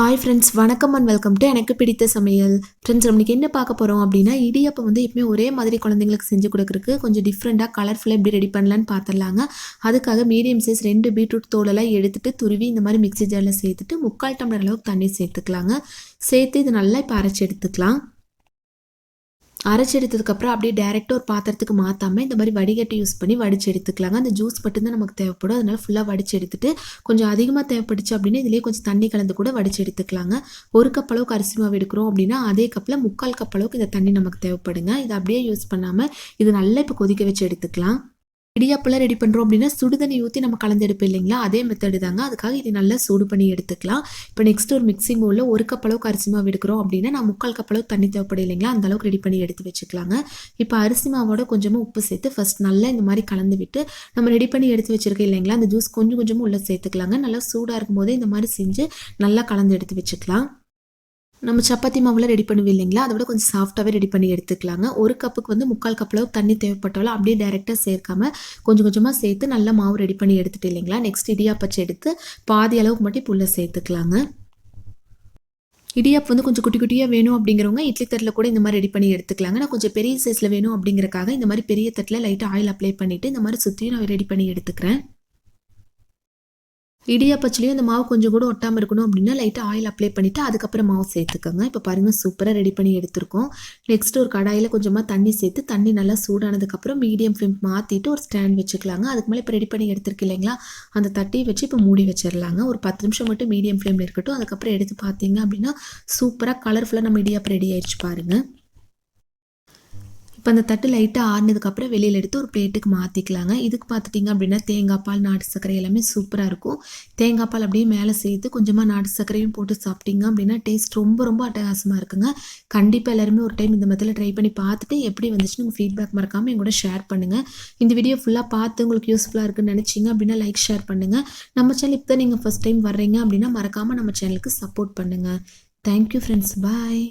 Hi friends வணக்கம் and welcome to எனக்கு பிடித்த சமையல். ஃப்ரெண்ட்ஸ் நம்மளுக்கு என்ன பார்க்க போகிறோம் அப்படின்னா இடியப்பம் வந்து எப்பவுமே ஒரே மாதிரி குழந்தைங்களுக்கு செஞ்சு கொடுக்குறக்கு கொஞ்சம் டிஃப்ரெண்ட்டாக கலர்ஃபுல்லாக எப்படி ரெடி பண்ணலான்னு பார்த்துடலாங்க. அதுக்காக மீடியம் சைஸ் ரெண்டு பீட்ரூட் தோலெல்லாம் எடுத்துட்டு துருவி இந்த மாதிரி மிக்ஸி ஜாரில் சேர்த்துட்டு முக்கால் டம்ளர் அளவுக்கு தண்ணி சேர்த்துக்கலாங்க. சேர்த்து இது நல்லா இப்போ அரைச்சி எடுத்துக்கலாம். அரைச்சி எடுத்ததுக்கப்புறம் அப்படியே டேரெக்டாக ஒரு பாத்திரத்துக்கு மாற்றாமல் இந்த மாதிரி வடிகட்டி யூஸ் பண்ணி வடிச்சு எடுத்துக்கலாங்க. அந்த ஜூஸ் மட்டும்தான் நமக்கு தேவைப்படும். அதனால் ஃபுல்லாக வடிச்சு எடுத்துட்டு கொஞ்சம் அதிகமாக தேவைப்பட்டுச்சு அப்படின்னா இதிலே கொஞ்சம் தண்ணி கலந்து கூட வடிச்சு எடுத்துக்கலாங்க. ஒரு கப் அளவுக்கு அரிசி மாவு எடுக்கிறோம் அப்படின்னா அதே கப்பில் முக்கால் கப் அளவுக்கு இந்த தண்ணி நமக்கு தேவைப்படுங்க. இதை அப்படியே யூஸ் பண்ணாமல் இது நல்லா இப்போ கொதிக்க வச்சு எடுத்துக்கலாம். இடியாப்பெல்லாம் ரெடி பண்ணுறோம் அப்படின்னா சுடுதண்ணி ஊற்றி நம்ம கலந்தெடுப்போம் இல்லைங்களா? அதே மெத்தடு தாங்க. அதுக்காக இது நல்லா சூடு பண்ணி எடுத்துக்கலாம். இப்போ நெக்ஸ்ட் ஒரு மிக்சிங் பவுலில் ஒரு கப் அளவுக்கு அரிசி மாவு எடுக்கிறோம் அப்படின்னா நான் முக்கால் கப் அளவு தண்ணி தேவைப்படும் இல்லைங்களா? அந்த அளவுக்கு ரெடி பண்ணி எடுத்து வச்சுக்கலாங்க. இப்போ அரிசி மாவோட கொஞ்சமாக உப்பு சேர்த்து ஃபர்ஸ்ட் நல்லா இந்த மாதிரி கலந்து விட்டு நம்ம ரெடி பண்ணி எடுத்து வச்சுருக்கோம் இல்லைங்களா? அந்த ஜூஸ் கொஞ்சம் கொஞ்சமாக உள்ளே சேர்த்துக்கலாங்க. நல்லா சூடாக இருக்கும் போதே இந்த மாதிரி செஞ்சு நல்லா கலந்து எடுத்து வச்சுக்கலாம். நம்ம சப்பாத்தி மாவுலாம் ரெடி பண்ணுவோம் இல்லைங்களா? அதை விட கொஞ்சம் சாஃப்டாகவே ரெடி பண்ணி எடுத்துக்கலாங்க. ஒரு கப்புக்கு வந்து முக்கால் கப்பில் தண்ணி தேவைப்பட்டாலும் அப்படியே டேரெக்டாக சேர்க்காம கொஞ்சம் கொஞ்சமாக சேர்த்து நல்லா மாவு ரெடி பண்ணி எடுத்துட்டு இல்லைங்களா? நெக்ஸ்ட் இடியாப்பச்சு எடுத்து பாதி அளவுக்கு மட்டும் புல்லை சேர்த்துக்கலாங்க. இடியாப் வந்து கொஞ்சம் குட்டி குட்டியாக வேணும் அப்படிங்கிறவங்க இட்லி தட்டில் கூட இந்த மாதிரி ரெடி பண்ணி எடுத்துக்கலாங்க. நான் கொஞ்சம் பெரிய சைஸில் வேணும் அப்படிங்கிறக்காக இந்த மாதிரி பெரிய தட்டில் லைட்டாக ஆயில் அப்ளை பண்ணிவிட்டு இந்த மாதிரி சுற்றியும் நான் ரெடி பண்ணி எடுத்துக்கிறேன். இடியாப்பச்சிலையும் இந்த மாவு கொஞ்சம் கூட ஒட்டாமல் இருக்கணும் அப்படின்னா லைட்டாக ஆயில் அப்ளை பண்ணிவிட்டு அதுக்கப்புறம் மாவு சேர்த்துக்கோங்க. இப்போ பாருங்கள் சூப்பராக ரெடி பண்ணி எடுத்திருக்கோம். நெக்ஸ்ட் ஒரு கடாயில் கொஞ்சமாக தண்ணி சேர்த்து தண்ணி நல்லா சூடானதுக்கப்புறம் மீடியம் ஃப்ளேம் மாற்றிட்டு ஒரு ஸ்டாண்ட் வச்சுக்கலாங்க. அதுக்கு மேலே இப்போ ரெடி பண்ணி எடுத்துருக்கு இல்லைங்களா? அந்த தட்டியை வச்சு இப்போ மூடி வச்சிடலாங்க ஒரு பத்து நிமிஷம் மட்டும் மீடியம் ஃப்ளேமில் இருக்கட்டும். அதுக்கப்புறம் எடுத்து பார்த்தீங்க அப்படின்னா சூப்பராக கலர்ஃபுல்லாக நம்ம இடியாப்பம் ரெடி ஆயிடுச்சு பாருங்கள் இப்போ அந்த தட்டு லைட்டாக ஆறுனதுக்கப்புறம் வெளியில் எடுத்து ஒரு பிளேட்டுக்கு மாற்றிக்கலாங்க இதுக்கு பார்த்துட்டிங்க அப்படின்னா தேங்காய் பால் நாட்டு சர்க்கரை எல்லாமே சூப்பராக இருக்கும். தேங்காய் பால் அப்படியே மேலே சேர்த்து கொஞ்சமாக நாட்டு சர்க்கரையும் போட்டு சாப்பிட்டீங்க அப்படின்னா டேஸ்ட் ரொம்ப ரொம்ப அட்டகாசமாக இருக்குங்க. கண்டிப்பாக எல்லாருமே ஒரு டைம் இந்த மாதிரி ட்ரை பண்ணி பார்த்துட்டு எப்படி வந்துச்சுன்னு உங்கள் ஃபீட்பேக் மறக்காமல் எங்கூட ஷேர் பண்ணுங்கள் இந்த வீடியோ ஃபுல்லாக பார்த்து உங்களுக்கு யூஸ்ஃபுல்லாக இருக்குன்னு நினச்சிங்க அப்படின்னா லைக் ஷேர் பண்ணுங்கள் நம்ம சேனல் இப்போ தான் நீங்கள் ஃபஸ்ட் டைம் வர்றீங்க அப்படின்னா மறக்காமல் நம்ம சேனலுக்கு சப்போர்ட் பண்ணுங்கள் தேங்க்யூ ஃப்ரெண்ட்ஸ் பாய்